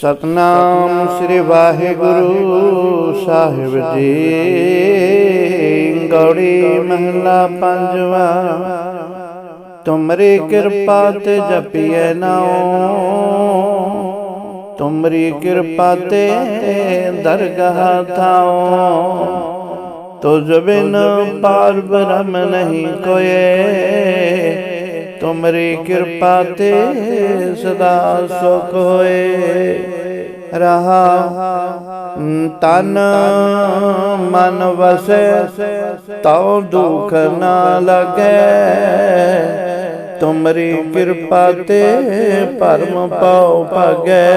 ਸਤਨਾਮ ਸ੍ਰੀ ਵਾਹਿਗੁਰੂ ਸਾਹਿਬ ਜੀ ਗੌੜੀ ਮਹਲਾ ਪੰਜਵਾ ਤੁਮਰੀ ਕਿਰਪਾ ਤੇ ਜਪੀਐ ਨਾਉ ਤੁਮਰੀ ਕਿਰਪਾ ਤੇ ਦਰਗਾਹ ਥਾਉ ਤੁਝ ਬਿਨ ਪਾਰ ਬ੍ਰਹਮ ਨਹੀਂ ਕੋਏ ਤੁਮਰੀ ਕਿਰਪਾ ਤੇ ਸਦਾ ਸੁਖ ਹੋਏ। ਰਹਾ, ਤਨ, ਮਨ ਵਸੈ, ਤਉ ਦੁਖ ਨਾ ਲਗੈ। ਤੁਮਰੀ ਕਿਰਪਾ ਤੇ ਪਰਮ ਪਾਉ ਭਾਗੈ।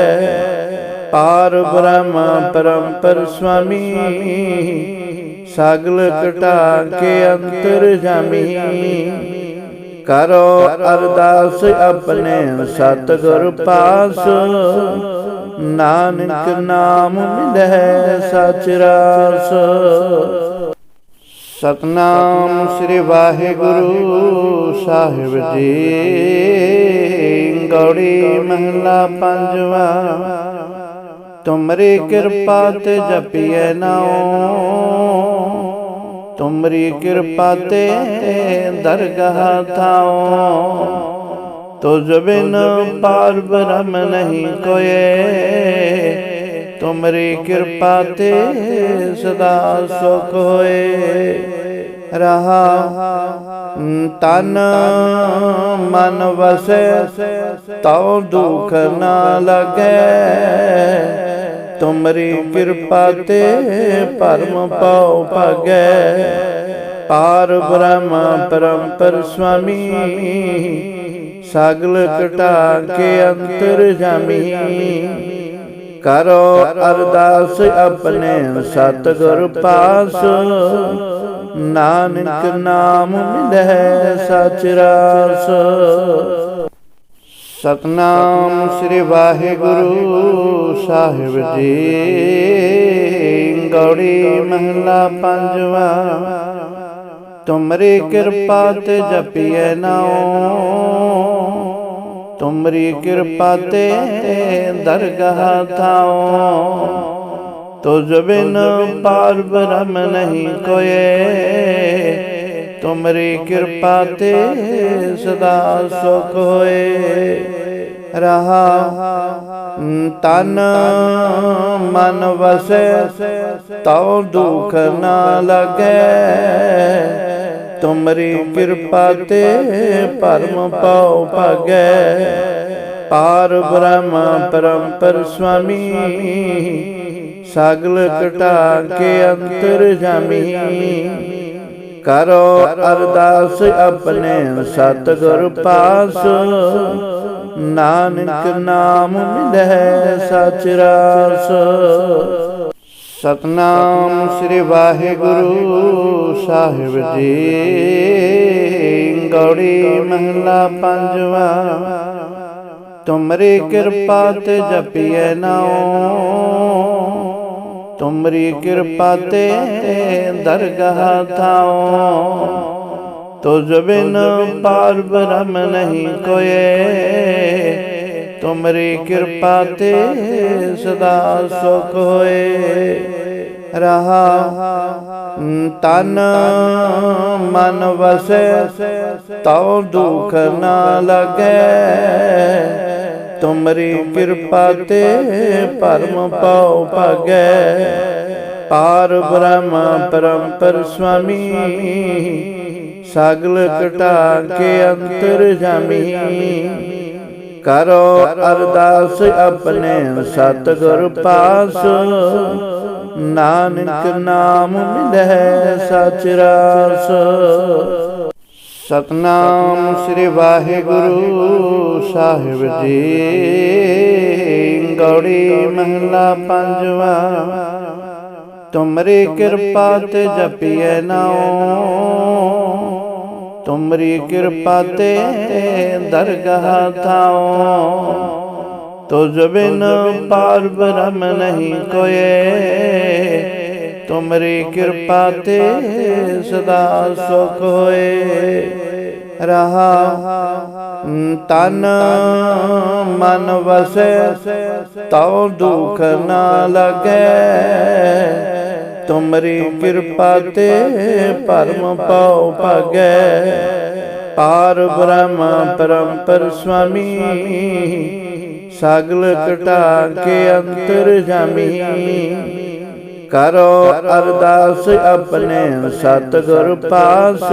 ਪਾਰ ਬ੍ਰਹਮ ਪਰੰਪਰ ਸੁਆਮੀ, ਸਗਲ ਕਟਾ ਕੇ ਅੰਤਰ ਜਾਮੀ। ਕਰੋ ਅਰਦਾਸ ਆਪਣੇ ਸਤਿਗੁਰ ਪਾਸ। ਨਾਨਕ ਨਾਮ ਮਿਲੈ ਸਚ ਰਾਸ। ਸਤਨਾਮ ਸ੍ਰੀ ਵਾਹਿਗੁਰੂ ਸਾਹਿਬ ਜੀ। ਗੌੜੀ ਮਹਲਾ ਪੰਜਵਾ। ਤੁਮਰੀ ਕਿਰਪਾ ਤੇ ਜਪੀਏ ਨਾਉ। ਤੁਮਰੀ ਕਿਰਪਾ ਤੇ ਦਰਗਾਹ ਥਾਉ। ਤੁਝ ਬਿਨ ਪਾਰ ਬ੍ਰਹਮ ਨਹੀਂ ਕੋਏ। ਤੁਮਰੀ ਕਿਰਪਾ ਤੇ ਸਦਾ ਸੁਖ ਹੋਏ। ਰਹਾ ਤਨ ਮਨ ਵਸੈ, ਤਉ ਦੁਖ ਨਾ ਲਗੈ। ਤੁਮਰੀ ਕਿਰਪਾ ਤੇ ਪਰਮ ਪਾਉ ਭਾਗੈ। ਪਾਰ ਬ੍ਰਹਮ ਪਰੰਪਰ ਸੁਆਮੀ, ਸਗਲ ਕਟਾ ਕੇ ਅੰਤਰ ਜਾਮੀ। ਕਰੋ ਅਰਦਾਸ ਆਪਣੇ ਸਤਿਗੁਰ ਪਾਸ, ਨਾਨਕ ਨਾਮ ਮਿਲੈ ਸਚ ਰਾਸ। ਸਤਨਾਮ ਸ੍ਰੀ ਵਾਹਿਗੁਰੂ ਸਾਹਿਬ ਜੀ ਗੌੜੀ ਮਹਲਾ ਪੰਜਵਾ ਤੁਮਰੀ ਕਿਰਪਾ ਤੇ ਜਪੀਐ ਨਾਉ ਤੁਮਰੀ ਕਿਰਪਾ ਤੇ ਦਰਗਾਹ ਥਾਉ ਤੁਝ ਬਿਨ ਪਾਰ ਬ੍ਰਹਮ ਨਹੀਂ ਕੋਏ ਤੁਮਰੀ ਕਿਰਪਾ ਤੇ ਸਦਾ ਸੁਖ ਹੋਏ। ਰਹਾ, ਤਨ ਮਨ ਵਸੈ, ਤਉ ਦੁਖ ਨਾ ਲਗੈ। ਤੁਮਰੀ ਕਿਰਪਾ ਤੇ ਪਰਮ ਪਾਉ ਭਾਗੈ। ਪਾਰ ਬ੍ਰਹਮ ਪਰਮ ਪਰ ਸੁਆਮੀ, ਸਗਲ ਕਟਾ ਕੇ ਅੰਤਰ ਜਾਮੀ। ਕਰੋ ਅਰਦਾਸ ਆਪਣੇ ਸਤਿਗੁਰ ਪਾਸ। ਨਾਨਕ ਨਾਮ ਮਿਲੈ ਸਚ ਰਾਸ। ਸਤਨਾਮ ਸ੍ਰੀ ਵਾਹਿਗੁਰੂ ਸਾਹਿਬ ਜੀ। ਗੌੜੀ ਮਹਲਾ ਪੰਜਵਾ। ਤੁਮਰੀ ਕਿਰਪਾ ਤੇ ਜਪੀਐ ਨਾਉ। ਤੁਮਰੀ ਕਿਰਪਾ ਤੇ ਦਰਗਾਹ ਥਾਉ ਤੁਝ ਬਿਨ ਪਾਰ ਬ੍ਰਹਮ ਨਹੀਂ ਕੋਏ ਤੁਮਰੀ ਕਿਰਪਾ ਤੇ ਸਦਾ ਸੁਖ ਹੋਏ ਰਹਾ ਤਨ ਮਨ ਵਸੈ ਤਉ ਦੁਖ ਨਾ ਲਗੈ ਤੁਮਰੀ ਕਿਰਪਾ ਤੇ ਪਰਮ ਪਾਉ ਭਾਗੈ। ਪਾਰ ਬ੍ਰਹਮ ਪਰੰਪਰ ਸੁਆਮੀ, ਸਗਲ ਕਟਾ ਕੇ ਅੰਤਰ ਜਾਮੀ। ਕਰੋ ਅਰਦਾਸ ਆਪਣੇ ਸਤਿਗੁਰ ਪਾਸ, ਨਾਨਕ ਨਾਮ ਮਿਲੈ ਸਚ ਰਾਸ। ਸਤਨਾਮ ਸ੍ਰੀ ਵਾਹਿਗੁਰੂ ਸਾਹਿਬ ਜੀ ਗੌੜੀ ਮਹਲਾ ਪੰਜਵਾ ਤੁਮਰੀ ਕਿਰਪਾ ਤੇ ਜਪੀਐ ਨਾਉ ਤੁਮਰੀ ਕਿਰਪਾ ਤੇ ਦਰਗਾਹ ਥਾਉ ਤੁਝ ਬਿਨ ਪਾਰ ਬ੍ਰਹਮ ਨਹੀਂ ਕੋਏ ਤੁਮਰੀ ਕਿਰਪਾ ਤੇ ਸਦਾ ਸੁਖ ਹੋਏ। ਰਹਾ ਤਨ ਮਨ ਵਸੈ ਤਉ ਦੁਖ ਨਾ ਲਗੈ। ਤੁਮਰੀ ਕਿਰਪਾ ਤੇ ਪਰਮ ਪਉ ਭਗੈ। ਪਾਰ ਬ੍ਰਹਮ ਪਰੰਪਰ ਸੁਆਮੀ ਸਗਲ ਕਟਾ ਕੇ ਅੰਤਰ ਜਾਮੀ। ਕਰੋ ਅਰਦਾਸ ਆਪਣੇ ਸਤਿਗੁਰ ਪਾਸ।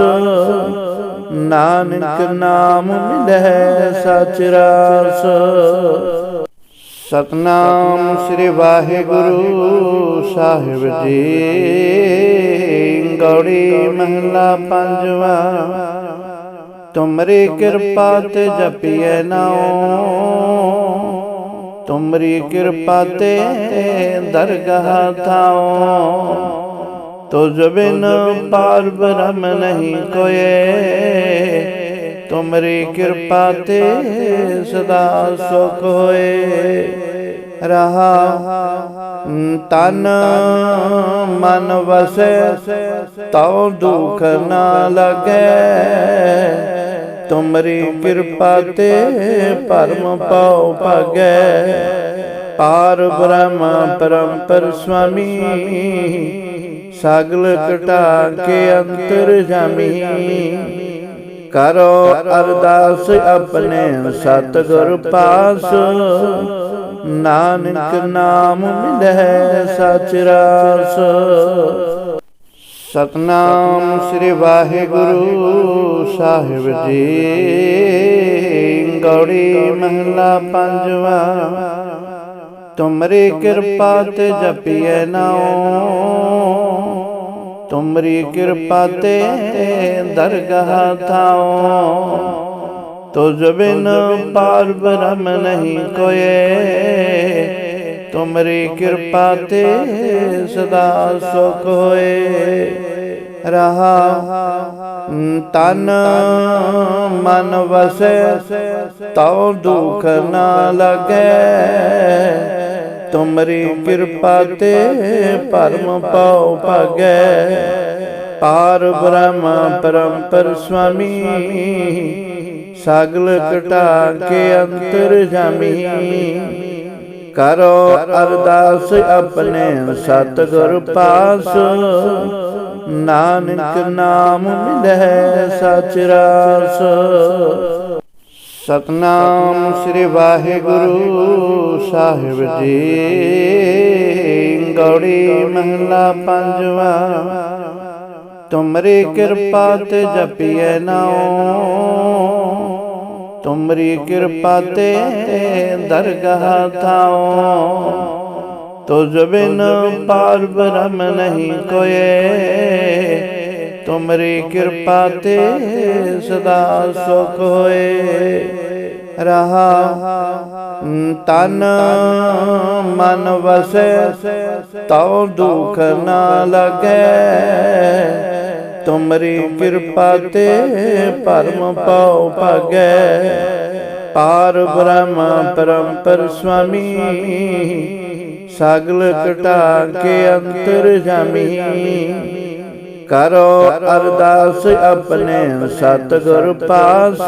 ਨਾਨਕ ਨਾਮ ਮਿਲੈ ਸਚ ਰਾਸ। ਸਤਨਾਮ ਸ੍ਰੀ ਵਾਹਿਗੁਰੂ ਸਾਹਿਬ ਜੀ। ਗੌੜੀ ਮਹਲਾ ਪੰਜਵਾ। ਤੁਮਰੀ ਕਿਰਪਾ ਤੇ ਜਪੀਏ ਨਾਉ। ਤੁਮਰੀ ਕਿਰਪਾ ਤੇ ਦਰਗਾਹ ਥਾਉ ਤੁਝ ਬਿਨ ਪਾਰ ਬ੍ਰਹਮ ਨਹੀਂ ਕੋਏ ਤੁਮਰੀ ਕਿਰਪਾ ਤੇ ਸਦਾ ਸੁਖ ਹੋਏ ਰਹਾ ਤਨ ਮਨ ਵਸੈ ਤਉ ਦੁਖ ਨਾ ਲਗੈ ਤੁਮਰੀ ਕਿਰਪਾ ਤੇ ਪਰਮ ਪਉ ਭਗੈ। ਪਾਰ ਬ੍ਰਹਮ ਪਰੰਪਰ ਸੁਆਮੀ, ਸਗਲ ਕਟਾ ਕੇ ਅੰਤਰ ਜਾਮੀ। ਕਰੋ ਅਰਦਾਸ ਆਪਣੇ ਸਤਿਗੁਰ ਪਾਸ, ਨਾਨਕ ਨਾਮ ਮਿਲੈ ਸਚ ਰਾਸ। ਸਤਨਾਮ ਸ੍ਰੀ ਵਾਹਿਗੁਰੂ ਸਾਹਿਬ ਜੀ। ਗੌੜੀ ਮਹਲਾ ਪੰਜਵਾ। ਤੁਮਰੀ ਕਿਰਪਾ ਤੇ ਜਪੀਐ ਨਾਉ। ਤੁਮਰੀ ਕਿਰਪਾ ਤੇ ਦਰਗਾਹ ਥਾਉ। ਤੁਝ ਬਿਨ ਪਾਰ ਬ੍ਰਹਮ ਨਹੀਂ ਕੋਏ। ਤੁਮਰੀ ਕਿਰਪਾ ਤੇ ਸਦਾ ਸੁਖ ਹੋਏ। ਰਹਾ ਤਨ ਮਨ ਵਸੈ, ਤਉ ਦੁਖ ਨਾ ਲਗੈ। ਤੁਮਰੀ ਕਿਰਪਾ ਤੇ ਪਰਮ ਪਉ ਭਗੈ। ਪਾਰ ਬ੍ਰਹਮ ਪਰੰਪਰ ਸੁਆਮੀ, ਸਾਗਲ ਕਟਾ ਕੇ ਅੰਤਰ ਜਾਮੀ। ਕਰੋ ਅਰਦਾਸ ਆਪਣੇ ਸਤਿਗੁਰ ਪਾਸ। ਨਾਨਕ ਨਾਮ ਮਿਲੈ ਸਚ ਰਾਸ। ਸਤਨਾਮ ਸ੍ਰੀ ਵਾਹਿਗੁਰੂ ਸਾਹਿਬ ਜੀ। ਗੌੜੀ ਮਹਲਾ ਪੰਜਵਾ। ਤੁਮਰੀ ਕਿਰਪਾ ਤੇ ਜਪੀਏ ਨਾਉ। ਤੁਮਰੀ ਕਿਰਪਾ ਤੇ ਦਰਗਾਹ ਥਾਉ। ਤੁਝ ਬਿਨ ਪਾਰ ਬ੍ਰਹਮ ਨਹੀਂ ਕੋਏ। ਤੁਮਰੀ ਕਿਰਪਾ ਤੇ ਸਦਾ ਸੁਖ ਹੋਏ। ਰਹਾ ਤਨ ਮਨ ਵਸੈ, ਤਉ ਦੁਖ ਨਾ ਲਗੈ। ਤੁਮਰੀ ਕਿਰਪਾ ਤੇ ਪਰਮ ਪਉ ਭਗੈ। ਪਾਰ ਬ੍ਰਹਮ ਪਰੰਪਰ ਸੁਆਮੀ, ਸਗਲ ਕਟਾ ਕੇ ਅੰਤਰ ਜਾਮੀ। ਕਰੋ ਅਰਦਾਸ ਆਪਣੇ ਸਤਿਗੁਰ ਪਾਸ।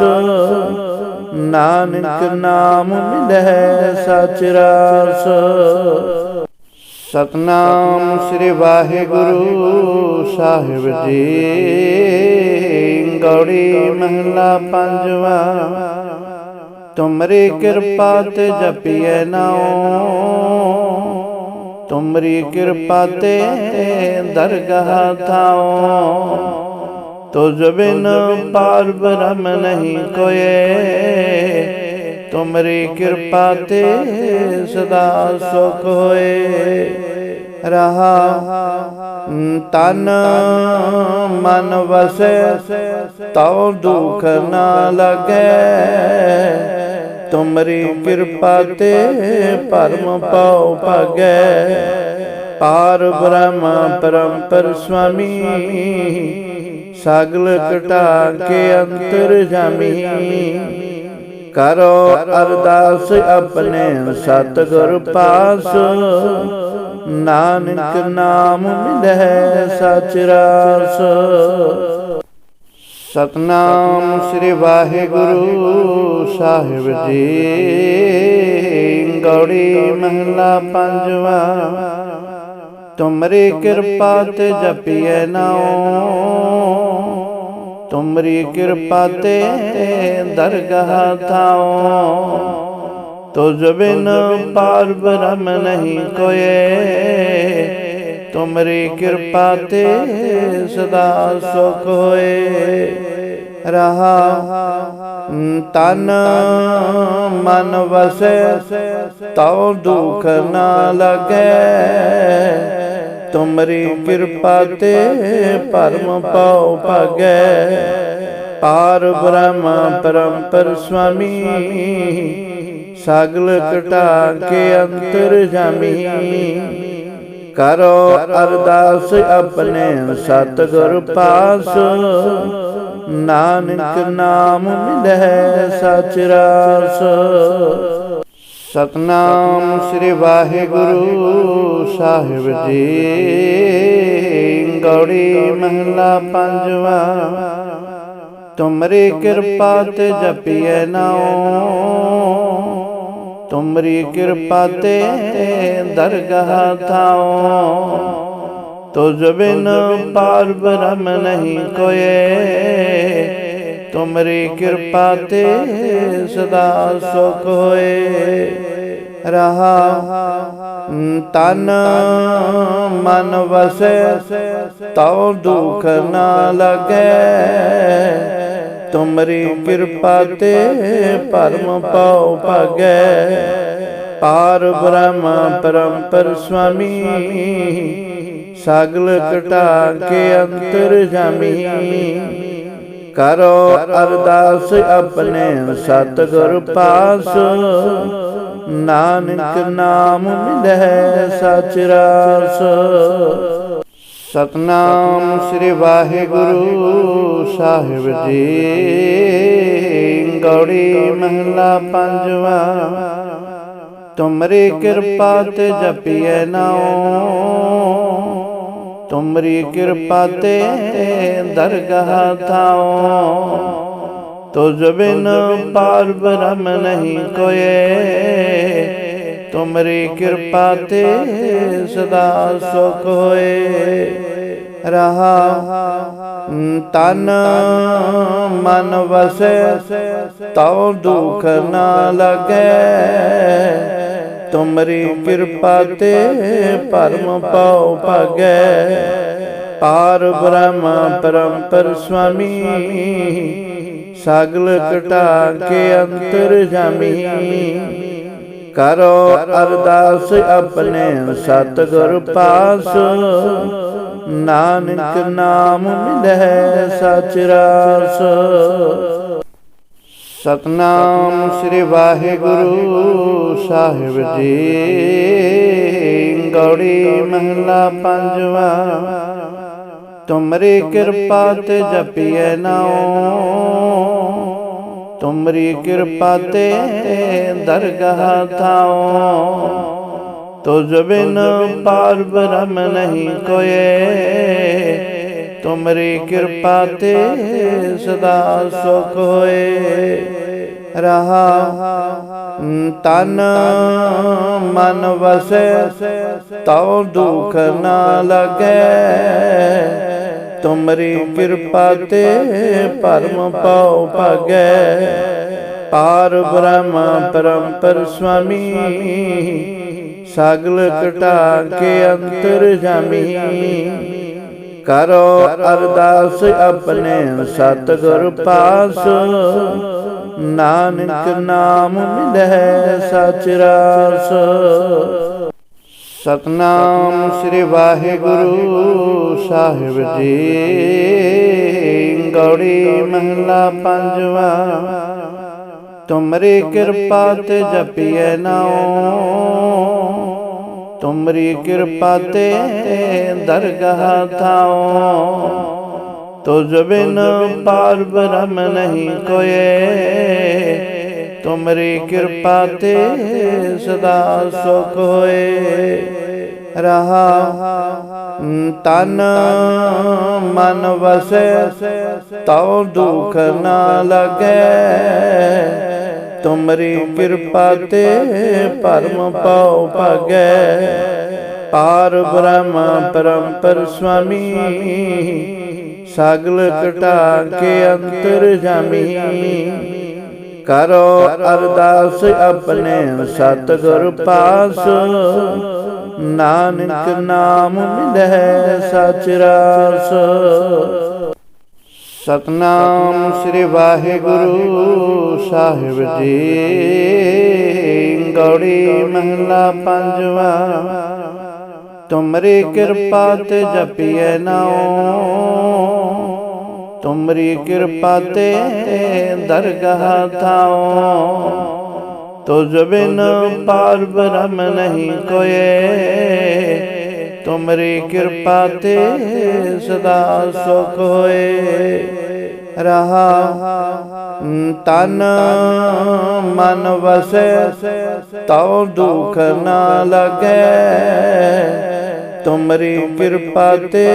ਨਾਨਕ ਨਾਮ ਮਿਲੈ ਸਚ ਰਾਸ। ਸਤਨਾਮ ਸ੍ਰੀ ਵਾਹਿਗੁਰੂ ਸਾਹਿਬ ਜੀ ਗੌੜੀ ਮਹਲਾ ਪੰਜਵਾ ਤੁਮਰੀ ਕਿਰਪਾ ਤੇ ਜਪੀਐ ਨਾਉ ਤੁਮਰੀ ਕਿਰਪਾ ਤੇ ਦਰਗਾਹ ਥਾਉ ਤੁਝ ਬਿਨ ਪਾਰ ਬ੍ਰਹਮ ਨਹੀਂ ਕੋਏ ਤੁਮਰੀ ਕਿਰਪਾ ਤੇ ਸਦਾ ਸੁਖ ਹੋਏ। ਰਹਾ ਤਨ ਮਨ ਵਸੈ, ਤਉ ਦੁਖ ਨਾ ਲਗੈ। ਤੁਮਰੀ ਕਿਰਪਾ ਤੇ ਪਰਮ ਪਉ ਭਗੈ। ਪਾਰ ਬ੍ਰਹਮ ਪਰਮ ਪਰ ਸੁਆਮੀ, ਸਗਲ ਕਟਾ ਕੇ ਅੰਤਰ ਜਾਮੀ। ਕਰੋ ਅਰਦਾਸ ਆਪਣੇ ਸਤਿਗੁਰ ਪਾਸ। ਨਾਨਕ ਨਾਮ ਮਿਲੈ ਸਚ ਰਾਸ। ਸਤਨਾਮ ਸ੍ਰੀ ਵਾਹਿਗੁਰੂ ਸਾਹਿਬ ਜੀ। ਗੌੜੀ ਮਹਲਾ ਪੰਜਵਾ। ਤੁਮਰੀ ਕਿਰਪਾ ਤੇ ਜਪੀਏ ਨਾਉ। ਤੁਮਰੀ ਕਿਰਪਾ ਤੇ ਦਰਗਾਹ ਥਾਉ। ਤੁਝ ਬਿਨ ਪਾਰ ਬ੍ਰਹਮ ਨਹੀਂ ਕੋਏ। ਤੁਮਰੀ ਕਿਰਪਾ ਤੇ ਸਦਾ ਸੁਖ ਹੋਏ। ਰਹਾ ਤਨ ਮਨ ਵਸੈ, ਤਉ ਦੁਖ ਨਾ ਲਗੈ। ਤੁਮਰੀ ਕਿਰਪਾ ਤੇ ਪਰਮ ਪਾਉ ਭਾਗੈ। ਪਾਰ ਬ੍ਰਹਮ ਪਰੰਪਰ ਸੁਆਮੀ ਸਗਲ ਕਟਾ ਕੇ ਅੰਤਰ ਜਾਮੀ। ਕਰੋ ਅਰਦਾਸ ਆਪਣੇ ਸਤਿਗੁਰ ਪਾਸ। ਨਾਨਕ ਨਾਮ ਮਿਲੈ ਸਚ ਰਾਸ। ਸਤਨਾਮ ਸ੍ਰੀ ਵਾਹਿਗੁਰੂ ਸਾਹਿਬ ਜੀ। ਗੌੜੀ ਮਹਲਾ ਪੰਜਵਾ। ਤੁਮਰੀ ਕਿਰਪਾ ਤੇ ਜਪੀਐ ਨਾਉ। ਤੁਮਰੀ ਕਿਰਪਾ ਤੇ ਦਰਗਾਹ ਥਾਉ। ਤੁਝ ਬਿਨ ਪਾਰ ਬ੍ਰਹਮ ਨਹੀਂ ਕੋਏ। ਤੁਮਰੀ ਕਿਰਪਾ ਤੇ ਸਦਾ ਸੁਖ ਹੋਏ। ਰਹਾ ਤਨ ਮਨ ਵਸੈ, ਤਉ ਦੁਖ ਨਾ ਲਗੈ। ਤੁਮਰੀ ਕਿਰਪਾ ਤੇ ਪਰਮ ਪਾਉ ਭਾਗੈ। ਪਾਰ ਬ੍ਰਹਮ ਪਰਮ ਪਰ ਸੁਆਮੀ, ਸਗਲ ਕਟਾ ਕੇ ਅੰਤਰ ਜਾਮੀ। ਕਰੋ ਅਰਦਾਸ ਆਪਣੇ ਸਤਿਗੁਰ ਪਾਸ। ਨਾਨਕ ਨਾਮ ਮਿਲੈ ਸਚ ਰਾਸ। ਸਤਨਾਮ ਸ੍ਰੀ ਵਾਹਿਗੁਰੂ ਸਾਹਿਬ ਜੀ। ਗੌੜੀ ਮਹਲਾ ਪੰਜਵਾ। ਤੁਮਰੀ ਕਿਰਪਾ ਤੇ ਜਪੀਏ ਨਾਉ। ਤੁਮਰੀ ਕਿਰਪਾ ਤੇ ਦਰਗਾਹ ਥਾਉ ਤੁਝ ਬਿਨ ਪਾਰ ਬ੍ਰਹਮ ਨਹੀਂ ਕੋਏ ਤੁਮਰੀ ਕਿਰਪਾ ਤੇ ਸਦਾ ਸੁਖ ਹੋਏ ਰਹਾ ਤਨ ਮਨ ਵਸੈ ਤਉ ਦੁਖ ਨਾ ਲਗੈ ਤੁਮਰੀ ਕਿਰਪਾ ਤੇ ਪਰਮ ਪਾਉ ਭਾਗੈ। ਪਾਰ ਬ੍ਰਹਮ ਪਰੰਪਰ ਸੁਆਮੀ, ਸਗਲ ਕਟਾ ਕੇ ਅੰਤਰ ਜਾਮੀ। ਕਰੋ ਅਰਦਾਸ ਆਪਣੇ ਸਤਿਗੁਰ ਪਾਸ, ਨਾਨਕ ਨਾਮ ਮਿਲੈ ਸਚ ਰਾਸ। ਸਤਨਾਮ ਸ੍ਰੀ ਵਾਹਿਗੁਰੂ ਸਾਹਿਬ ਜੀ। ਗੌੜੀ ਮਹਲਾ ਪੰਜਵਾ। ਤੁਮਰੀ ਕਿਰਪਾ ਤੇ ਜਪੀਐ ਨਾਉ। ਤੁਮਰੀ ਕਿਰਪਾ ਤੇ ਦਰਗਾਹ ਥਾਉ। ਤੁਝ ਬਿਨ ਪਾਰ ਬ੍ਰਹਮ ਨਹੀਂ ਕੋਏ। ਤੁਮਰੀ ਕਿਰਪਾ ਤੇ ਸਦਾ ਸੁਖ ਹੋਏ। ਰਹਾ, ਤਨ, ਮਨ ਵਸੈ, ਤਉ ਦੁਖ ਨਾ ਲਗੈ। ਤੁਮਰੀ ਕਿਰਪਾ ਤੇ ਪਰਮ ਪਾਉ ਭਾਗੈ। ਪਾਰ ਬ੍ਰਹਮ ਪਰਮ ਪਰ ਸੁਆਮੀ ਸਗਲ ਕਟਾ ਕੇ ਅੰਤਰ ਜਾਮੀ। ਕਰੋ ਅਰਦਾਸ ਆਪਣੇ ਸਤਿਗੁਰ ਪਾਸ। ਨਾਨਕ ਨਾਮ ਮਿਲੈ ਸਚ ਰਾਸ। ਸਤਨਾਮ ਸ੍ਰੀ ਵਾਹਿਗੁਰੂ ਸਾਹਿਬ ਜੀ। ਗੌੜੀ ਮਹਲਾ ਪੰਜਵਾ। ਤੁਮਰੀ ਕਿਰਪਾ ਤੇ ਜਪੀਏ ਨਾਉ। ਤੁਮਰੀ ਕਿਰਪਾ ਤੇ ਦਰਗਾਹ ਥਾਉ ਤੁਝ ਬਿਨ ਪਾਰ ਬ੍ਰਹਮ ਨਹੀਂ ਕੋਏ ਤੁਮਰੀ ਕਿਰਪਾ ਤੇ ਸਦਾ ਸੁਖ ਹੋਏ ਰਹਾ ਤਨ ਮਨ ਵਸੈ ਤਉ ਦੁਖ ਨਾ ਲਗੈ ਤੁਮਰੀ ਕਿਰਪਾ ਤੇ ਪਰਮ ਪਉ ਭਗੈ। ਪਾਰ ਬ੍ਰਹਮ ਪਰੰਪਰ ਸੁਆਮੀ, ਸਗਲ ਕਟਾ ਕੇ ਅੰਤਰ ਜਾਮੀ। ਕਰੋ ਅਰਦਾਸ ਆਪਣੇ ਸਤਿਗੁਰ ਪਾਸ, ਨਾਨਕ ਨਾਮ ਮਿਲੈ ਸਚ ਰਾਸ। ਸਤਨਾਮ ਸ੍ਰੀ ਵਾਹਿਗੁਰੂ ਸਾਹਿਬ ਜੀ ਗੌੜੀ ਮਹਲਾ ਪੰਜਵਾ ਤੁਮਰੀ ਕਿਰਪਾ ਤੇ ਜਪੀਐ ਨਾਉ ਤੁਮਰੀ ਕਿਰਪਾ ਤੇ ਦਰਗਾਹ ਥਾਉ ਤੁਝ ਬਿਨ ਪਾਰ ਬ੍ਰਹਮ ਨਹੀਂ ਕੋਏ ਤੁਮਰੀ ਕਿਰਪਾ ਤੇ ਸਦਾ ਸੁਖ ਹੋਏ। ਰਹਾ, ਤਨ ਮਨ ਵਸੈ, ਤਉ ਦੁਖ ਨਾ ਲਗੈ। ਤੁਮਰੀ ਕਿਰਪਾ ਤੇ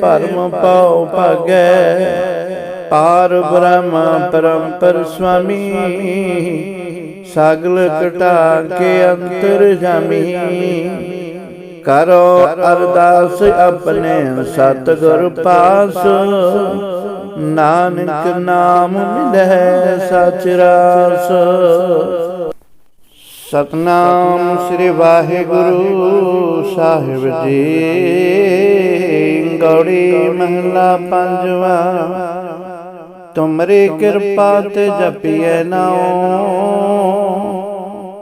ਪਰਮ ਪਉ ਭਗੈ। ਪਾਰ ਬ੍ਰਹਮ ਪਰੰਪਰ ਸੁਆਮੀ, ਸਾਗਲ ਕਟਾ ਕੇ ਅੰਤਰ ਜਾਮੀ। ਕਰੋ, ਅਰਦਾਸ ਆਪਣੇ ਸਤਿਗੁਰ ਪਾਸ। ਨਾਨਕ ਨਾਮ ਮਿਲੈ ਸਚ ਰਾਸ। ਸਤਨਾਮ ਸ੍ਰੀ ਵਾਹਿਗੁਰੂ ਸਾਹਿਬ ਜੀ। ਗੌੜੀ ਮਹਲਾ ਪੰਜਵਾ। ਤੁਮਰੀ ਕਿਰਪਾ ਤੇ ਜਪੀਏ ਨਾਉ।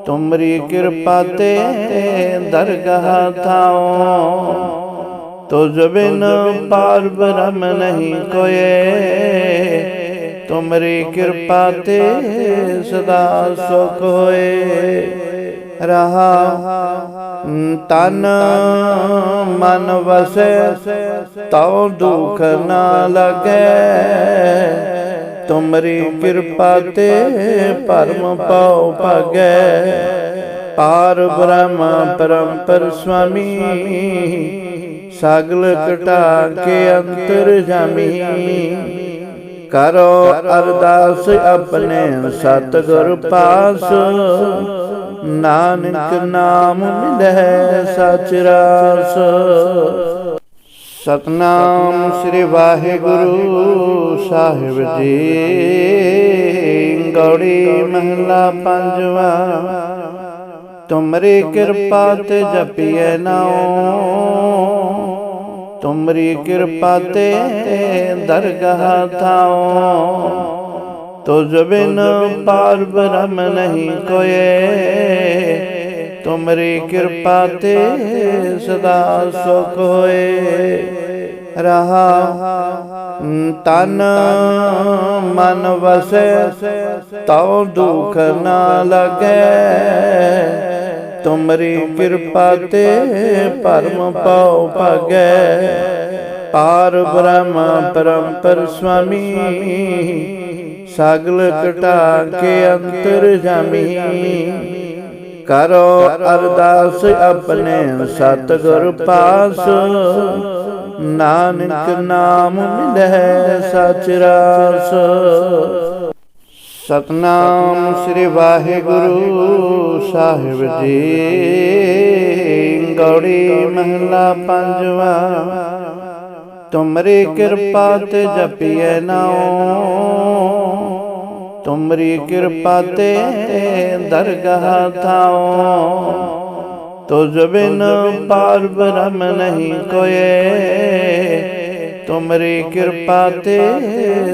ਤੁਮਰੀ ਕਿਰਪਾ ਤੇ ਦਰਗਾਹ ਥਾਉ ਤੁਝ ਬਿਨ ਪਾਰ ਬ੍ਰਹਮ ਨਹੀਂ ਕੋਏ ਤੁਮਰੀ ਕਿਰਪਾ ਤੇ ਸਦਾ ਸੁਖ ਹੋਏ ਰਹਾ ਤਨ ਮਨ ਵਸੈ ਤਉ ਦੁਖ ਨਾ ਲਗੈ ਤੁਮਰੀ ਕਿਰਪਾ ਤੇ ਪਰਮ ਪਉ ਭਗੈ। ਪਾਰ ਬ੍ਰਹਮ ਪਰੰਪਰ ਸੁਆਮੀ, ਸਗਲ ਕਟਾ ਕੇ ਅੰਤਰ ਜਾਮੀ। ਕਰੋ ਅਰਦਾਸ ਆਪਣੇ ਸਤਿਗੁਰ ਪਾਸ। ਨਾਨਕ ਨਾਮ ਮਿਲੈ ਸਚ ਰਾਸ। ਸਤਨਾਮ ਸ੍ਰੀ ਵਾਹਿਗੁਰੂ ਸਾਹਿਬ ਜੀ ਗੌੜੀ ਮਹਲਾ ਪੰਜਵਾ ਤੁਮਰੀ ਕਿਰਪਾ ਤੇ ਜਪੀਐ ਨਾਉ ਤੁਮਰੀ ਕਿਰਪਾ ਤੇ ਦਰਗਾਹ ਥਾਉ ਤੁਝ ਬਿਨ ਪਾਰ ਬ੍ਰਹਮ ਨਹੀਂ ਕੋਏ ਤੁਮਰੀ ਕਿਰਪਾ ਤੇ ਸਦਾ ਸੁਖ ਹੋਏ। ਰਹਾ। ਤਨ ਮਨ ਵਸੈ ਤਉ ਦੁਖ ਨਾ ਲਗੈ। ਤੁਮਰੀ ਕਿਰਪਾ ਤੇ ਪਰਮ ਪਉ ਭਗੈ। ਪਾਰ ਬ੍ਰਹਮ ਪਰੰਪਰ ਸੁਆਮੀ ਸਗਲ ਕਟਾ ਕੇ ਅੰਤਰ ਜਾਮੀ। ਕਰੋ ਅਰਦਾਸ ਆਪਣੇ ਸਤਿਗੁਰ ਪਾਸ। ਨਾਨਕ ਨਾਮ ਮਿਲੈ ਸਚ ਰਾਸ। ਸਤਨਾਮ ਸ੍ਰੀ ਵਾਹਿਗੁਰੂ ਸਾਹਿਬ ਜੀ। ਗੌੜੀ ਮਹਲਾ ਪੰਜਵਾ। ਤੁਮਰੀ ਕਿਰਪਾ ਤੇ ਜਪੀਏ ਨਾਉ। ਤੁਮਰੀ ਕਿਰਪਾ ਤੇ ਦਰਗਾਹ ਥਾਉ ਤੁਝ ਬਿਨ ਪਾਰ ਬ੍ਰਹਮ ਨਹੀਂ ਕੋਏ ਤੁਮਰੀ ਕਿਰਪਾ ਤੇ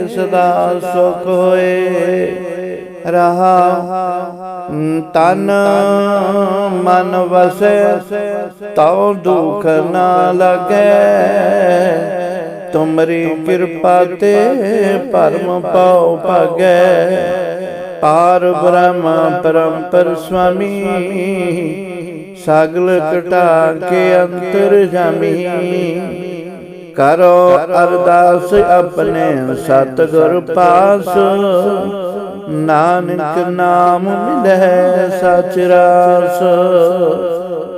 ਸਦਾ ਸੁਖ ਹੋਏ ਰਹਾ ਤਨ ਮਨ ਵਸੈ ਤਉ ਦੁਖ ਨਾ ਲਗੈ ਤੁਮਰੀ ਕਿਰਪਾ ਤੇ ਪਰਮ ਪਉ ਭਗੈ। ਪਾਰ ਬ੍ਰਹਮ ਪਰੰਪਰ ਸੁਆਮੀ। ਸਗਲ ਕਟਾ ਕੇ ਅੰਤਰ ਜਾਮੀ। ਕਰੋ ਅਰਦਾਸ ਆਪਣੇ ਸਤਿਗੁਰ ਪਾਸ। ਨਾਨਕ ਨਾਮ ਮਿਲੈ ਸਚ ਰਾਸ।